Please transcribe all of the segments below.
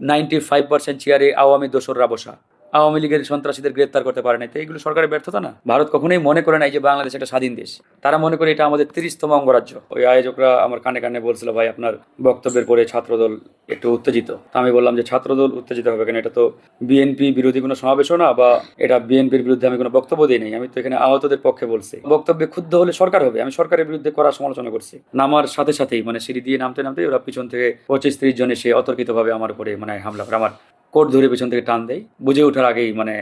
Ninety five percent চেয়ারে আওয়ামী দোসররা বসা। আওয়ামী লীগের সন্ত্রাসীদের গ্রেপ্তার করতে পারে নাই। তো এগুলো সরকারের ব্যর্থতা না? ভারত কখনোই মনে করে নাই যে বাংলাদেশ একটা স্বাধীন দেশ। তারা মনে করে এটা আমাদের তিরিশতম অঙ্গরাজ্য। ওই আয়োজকরা আমার কানে কানে বলছিল, ভাই, আপনার বক্তব্যের পরে ছাত্রদল একটু উত্তেজিত। আমি বললাম যে, ছাত্রদল উত্তেজিত হবে কেন? এটা তো বিএনপি বিরোধী কোনো সমাবেশও না, বা এটা বিএনপির বিরুদ্ধে আমি কোনো বক্তব্য দিই নাই। আমি তো এখানে আহতদের পক্ষে বলছি। বক্তব্যে ক্ষুদ্ধ হলে সরকার হবে। আমি সরকারের বিরুদ্ধে করার সমালোচনা করছি। নামার সাথে সাথেই মানে সিঁড়ি দিয়ে নামতে নামতে ওরা পিছন থেকে পঁচিশ ত্রিশ জন এসে অতর্কিতভাবে আমার উপরে মানে হামলা করে। আমার কোট ধরে পেছন থেকে টান দেয়, বুঝে ওঠার আগেই মানে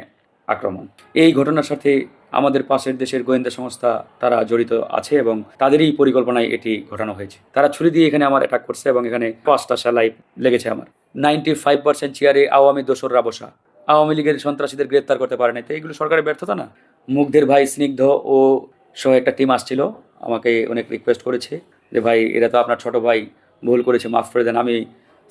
আক্রমণ। এই ঘটনার সাথে আমাদের পাশের দেশের গোয়েন্দা সংস্থা তারা জড়িত আছে এবং তাদেরই পরিকল্পনায় এটি ঘটানো হয়েছে। তারা ছুরি দিয়ে এখানে আমার অ্যাটাক করছে এবং এখানে পাঁচটা সেলাই লেগেছে আমার। নাইনটি ফাইভ পার্সেন্ট চেয়ারে আওয়ামী দোসররা বসা। আওয়ামী লীগের সন্ত্রাসীদের গ্রেপ্তার করতে পারে নাই। তো এগুলো সরকারের ব্যর্থতা না? মুগ্ধের ভাই স্নিগ্ধ ও সহ একটা টিম আসছিল, আমাকে অনেক রিকোয়েস্ট করেছে যে, ভাই, এরা তো আপনার ছোট ভাই, ভুল করেছে, মাফ করে দেন, আমি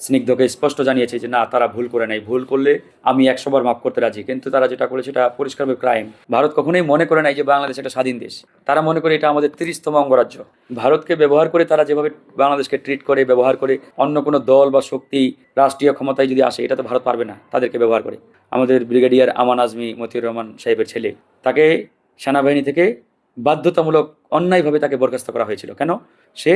স্নিগ্ধকে স্পষ্ট জানিয়েছে যে, না, তারা ভুল করে নাই। ভুল করলে আমি একশোবার মাফ করতে রাজি। কিন্তু তারা যেটা করেছে এটা পরিষ্কারভাবে ক্রাইম ভারত কখনোই মনে করে নাই যে, বাংলাদেশ একটা স্বাধীন দেশ। তারা মনে করে এটা আমাদের তিরিশতম অঙ্গরাজ্য। ভারতকে ব্যবহার করে তারা যেভাবে বাংলাদেশকে ট্রিট করে, ব্যবহার করে অন্য কোনো দল বা শক্তি রাষ্ট্রীয় ক্ষমতায় যদি আসে, এটা তো ভারত পারবে না তাদেরকে ব্যবহার করে। আমাদের ব্রিগেডিয়ার আমান আজমি মতিউর রহমান সাহেবের ছেলে, তাকে সেনাবাহিনী থেকে বাধ্যতামূলক অন্যায়ভাবে তাকে বরখাস্ত করা হয়েছিল। কেন? সে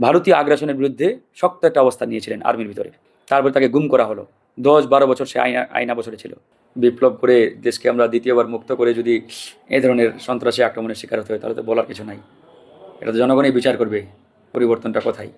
ভারতীয় আগ্রাসনের বিরুদ্ধে শক্ত একটা অবস্থান নিয়েছিলেন আর্মির ভিতরে। তারপরে তাকে গুম করা হলো। দশ বারো বছর সে আইনা আইনা বছরে ছিল। বিপ্লব করে দেশকে আমরা দ্বিতীয়বার মুক্ত করে যদি এ ধরনের সন্ত্রাসী আক্রমণের শিকার হতে হয়, তাহলে তো বলার কিছু নাই। এটা তো জনগণই বিচার করবে। পরিবর্তনটা কোথায়?